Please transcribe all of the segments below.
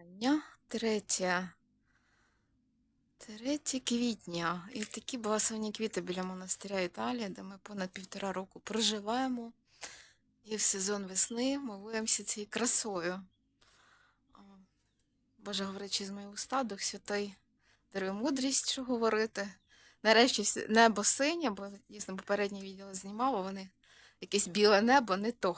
Вітання. 3, 3 квітня. І такі благословені квіти біля монастиря Італії, де ми понад півтора року проживаємо. І в сезон весни милуємося цією красою. Боже, говорячи з моїх уста, Дух Святий дарує мудрість, що говорити. Нарешті небо синє, бо дійсно попереднє відео знімала, вони якесь біле небо, не то.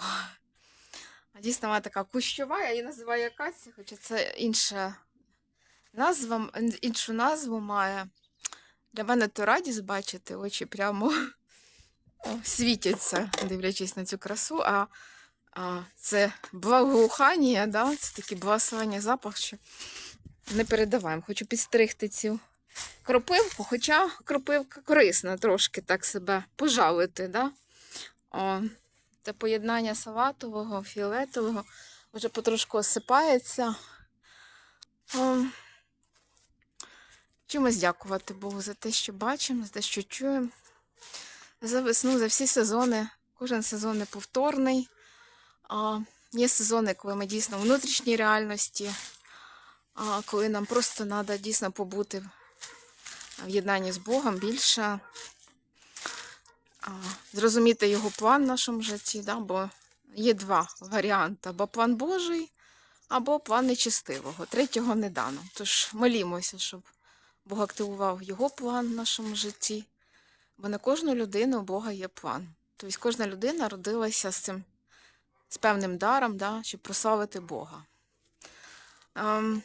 Дійсно вона така кущова, я її називаю акація, хоча це інша назва, іншу назву має. Для мене то радість бачити, очі прямо світяться, дивлячись на цю красу. А, а це благоухання, да? це такий благословення запах, що не передаваємо. Хочу підстригти цю кропивку, хоча кропивка корисна трошки так себе пожалити. Да? О, це поєднання салатового, фіолетового вже потрошку осипається. Чимось дякувати Богу за те, що бачимо, за те, що чуємо. За весну, за всі сезони. Кожен сезон неповторний. А, є сезони, коли ми дійсно в внутрішній реальності, коли нам просто треба дійсно побути в єднанні з Богом більше зрозуміти його план в нашому житті, да? бо є два варіанти: або план Божий, або план нечистивого. Третього не дано. Тож молімося, щоб Бог активував його план в нашому житті. Бо на кожну людину у Бога є план. Тобто кожна людина родилася з цим з певним даром, да? щоб прославити Бога. Ем,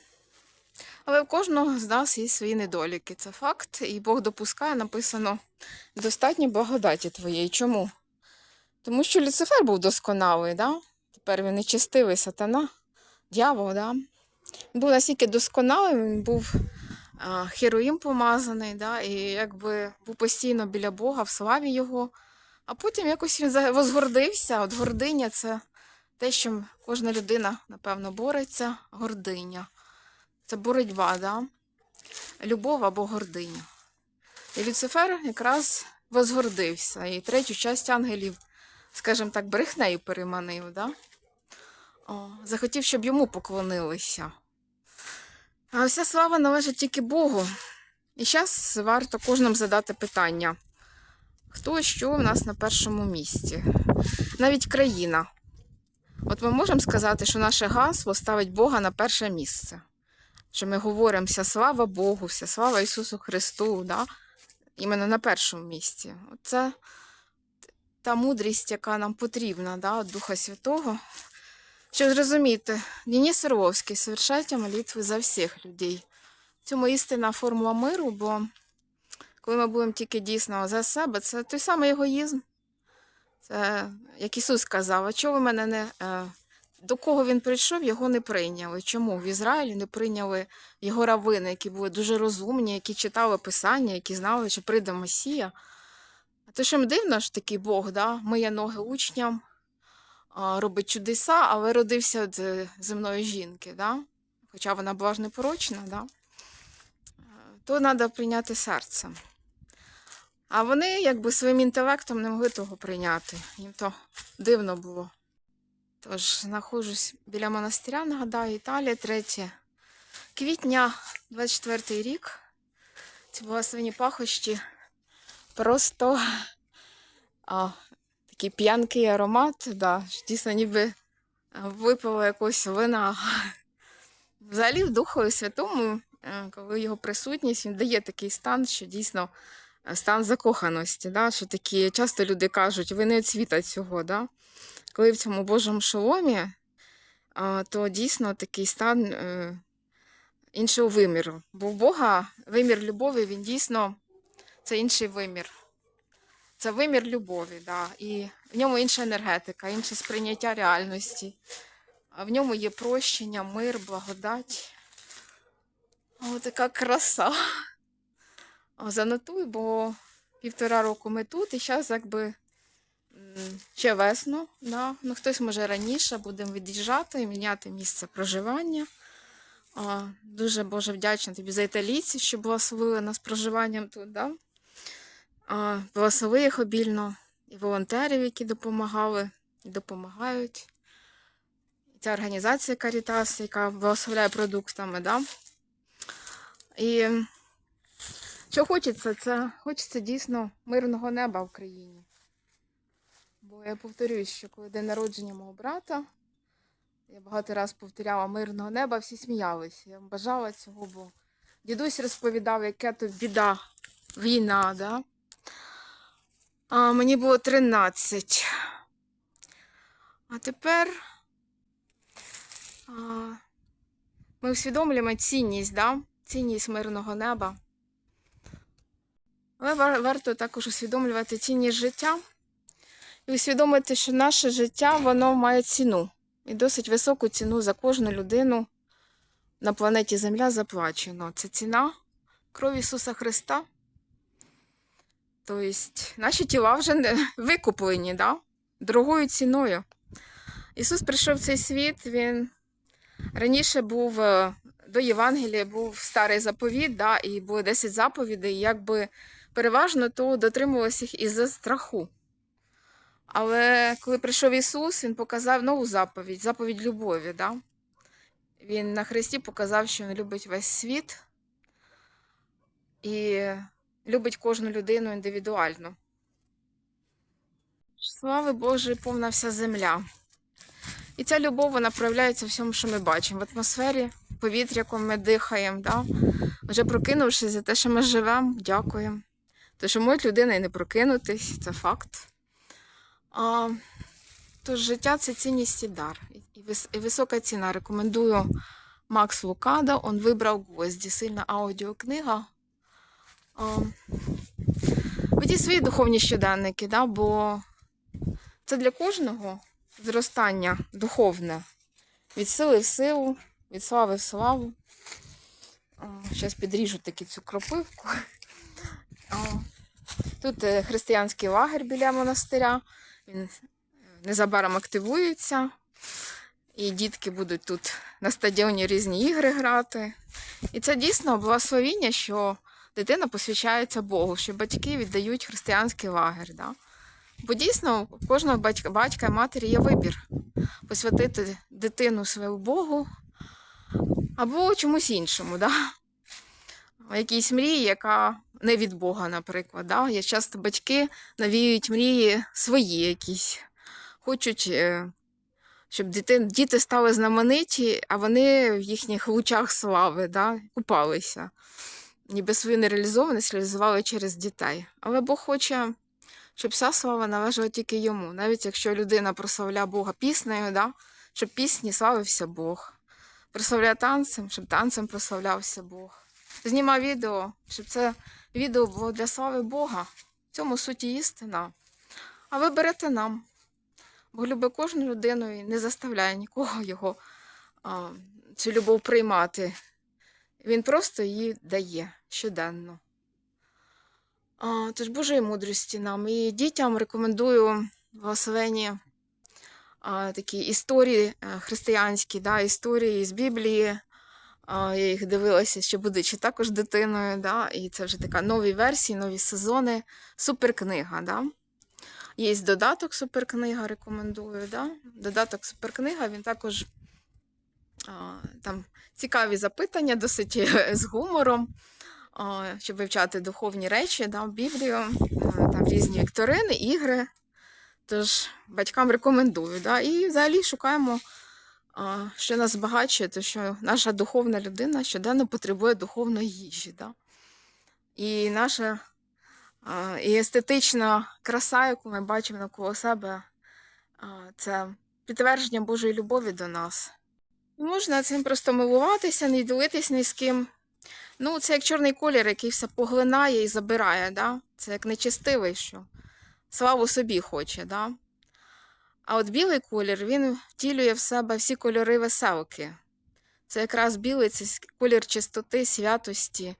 але в кожного з нас є свої недоліки. Це факт. І Бог допускає, написано достатньо благодаті твоєї. Чому? Тому що Люцифер був досконалий, да? тепер він нечестивий сатана, дьявол, да? Він був настільки досконалий, він був а, хероїм помазаний, да? і якби був постійно біля Бога, в славі Його. А потім якось він возгордився. От гординя це те, що кожна людина, напевно, бореться, гординя. Це боротьба, да? любов або гординя. І Люцифер якраз возгордився. І третю часть ангелів, скажімо так, брехнею переманив, да? О, захотів, щоб йому поклонилися. А вся слава належить тільки Богу. І зараз варто кожному задати питання: хто що в нас на першому місці? Навіть країна. От ми можемо сказати, що наше гасло ставить Бога на перше місце. Що ми говоримо вся слава Богу, вся слава Ісусу Христу, да? іменно на першому місці. Це та мудрість, яка нам потрібна да, від Духа Святого. Щоб зрозуміти, Денис Орловський совершайте молитви за всіх людей. В цьому істинна формула миру, бо коли ми будемо тільки дійсно за себе, це той самий егоїзм. Це як Ісус сказав, а чого ви мене не. До кого він прийшов, його не прийняли. Чому в Ізраїлі не прийняли його равини, які були дуже розумні, які читали Писання, які знали, що прийде Месія. А то що дивно ж такий Бог, да? миє ноги учням, робить чудеса, але родився від е, земної жінки, да? хоча вона була ж непорочна, да? То треба прийняти серцем. А вони якби своїм інтелектом не могли того прийняти. Їм то дивно було. Тож знаходжусь біля монастиря, нагадаю, Італія, 3 квітня, 24 рік. Ці благословені пахощі просто а, такий п'янкий аромат, да, дійсно ніби випила якогось вина. Взагалі в Духові Святому, е, коли його присутність, він дає такий стан, що дійсно е, стан закоханості. Да, що такі, часто люди кажуть, ви не від світа цього. Да? Коли в цьому Божому шоломі, то дійсно такий стан е, іншого виміру. Бо в Бога вимір любові, він дійсно це інший вимір. Це вимір любові, да. і в ньому інша енергетика, інше сприйняття реальності. А в ньому є прощення, мир, благодать. О, така краса. О, занотуй, бо півтора року ми тут, і зараз якби ще весно. Да? Ну, хтось може раніше, будемо від'їжджати і міняти місце проживання. А, дуже Боже вдячна тобі за італійців, що благословили нас проживанням тут. Да? А, благослови їх обільно, і волонтерів, які допомагали і допомагають. ця організація Карітас, яка благословляє продуктами, да? І що хочеться, це хочеться дійсно мирного неба в країні. Бо я повторюсь, що коли день народження мого брата, я багато раз повторяла мирного неба, всі сміялися. Я бажала цього, бо дідусь розповідав, яка то біда, війна, да? А мені було 13. А тепер а, ми усвідомлюємо цінність, да? цінність мирного неба. Але варто також усвідомлювати цінність життя і усвідомити, що наше життя воно має ціну. І досить високу ціну за кожну людину на планеті Земля заплачено. Це ціна крові Ісуса Христа. Тобто наші тіла вже не викуплені, да? дорогою ціною. Ісус прийшов в цей світ, Він раніше був е, до Євангелія, був старий заповіт, да? і було 10 заповідей, якби переважно то дотримувалося їх із-за страху. Але коли прийшов Ісус, Він показав нову заповідь, заповідь любові. Да? Він на Христі показав, що Він любить весь світ і любить кожну людину індивідуально. Слави Божої, повна вся земля. І ця любов вона проявляється в всьому, що ми бачимо. В атмосфері, повітря, яким ми дихаємо. Да? Вже прокинувшись за те, що ми живемо, дякуємо. Тому що може людина і не прокинутись, це факт. А, тож життя це цінність і дар. І, вис- і висока ціна. Рекомендую Макс Лукада. Он вибрав гвозді. Сильна аудіокнига. А, ведіть свої духовні щоденники, да, бо це для кожного зростання духовне. Від сили в силу, від слави в славу. Зараз підріжу таки цю кропивку. Тут е, християнський лагерь біля монастиря. Він незабаром активується. І дітки будуть тут на стадіоні різні ігри грати. І це дійсно благословіння, що дитина посвячається Богу, що батьки віддають християнський лагерь. Да? Бо дійсно у кожного батька, батька і матері є вибір посвятити дитину свою Богу або чомусь іншому. Да? Якійсь мрії, яка не від Бога, наприклад. Да? Є часто батьки навіюють мрії свої якісь. Хочуть, е, щоб діти, діти стали знамениті, а вони в їхніх лучах слави да? купалися. Ніби свою нереалізованість реалізували через дітей. Але Бог хоче, щоб вся слава належала тільки йому. Навіть якщо людина прославляє Бога піснею, да? щоб пісні славився Бог. Прославляє танцем, щоб танцем прославлявся Бог. Знімав відео, щоб це відео було для слави Бога. В цьому суті істина. А ви берете нам. Бог любить кожну людину і не заставляє нікого його а, цю любов приймати. Він просто її дає щоденно. А, тож Божої мудрості нам. І дітям рекомендую благословені а, такі історії е, християнські, да, історії з Біблії. Я їх дивилася, ще будучи також дитиною, да, і це вже така нові версії, нові сезони. Суперкнига. Да. Є додаток суперкнига, рекомендую. Да. Додаток суперкнига, він також там цікаві запитання, досить е, з гумором, щоб вивчати духовні речі, да, Біблію, а, там різні вікторини, ігри. Тож батькам рекомендую. Да. І взагалі шукаємо що нас збагачує, то що наша духовна людина щоденно потребує духовної їжі. Да? І наша і естетична краса, яку ми бачимо навколо себе, це підтвердження Божої любові до нас. Можна цим просто милуватися, не ділитись ні з ким. Ну, це як чорний колір, який все поглинає і забирає. Да? Це як нечистивий, що славу собі хоче. Да? А от білий колір він втілює в себе всі кольори веселки. Це якраз білий це колір чистоти, святості.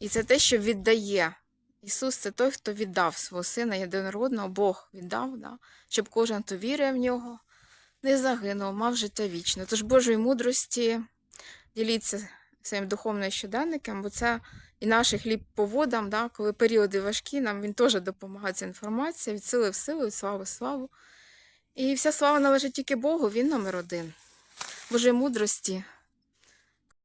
І це те, що віддає. Ісус це той, хто віддав свого сина єдинородного, Бог віддав, да? щоб кожен, хто вірує в нього, не загинув, мав життя вічне. Тож Божої мудрості діліться своїм духовним щоденником, бо це і наш хліб по водам, да? коли періоди важкі, нам він теж допомагає ця інформація від сили в силу, від слави в славу. І вся слава належить тільки Богу, він номер один. Божої мудрості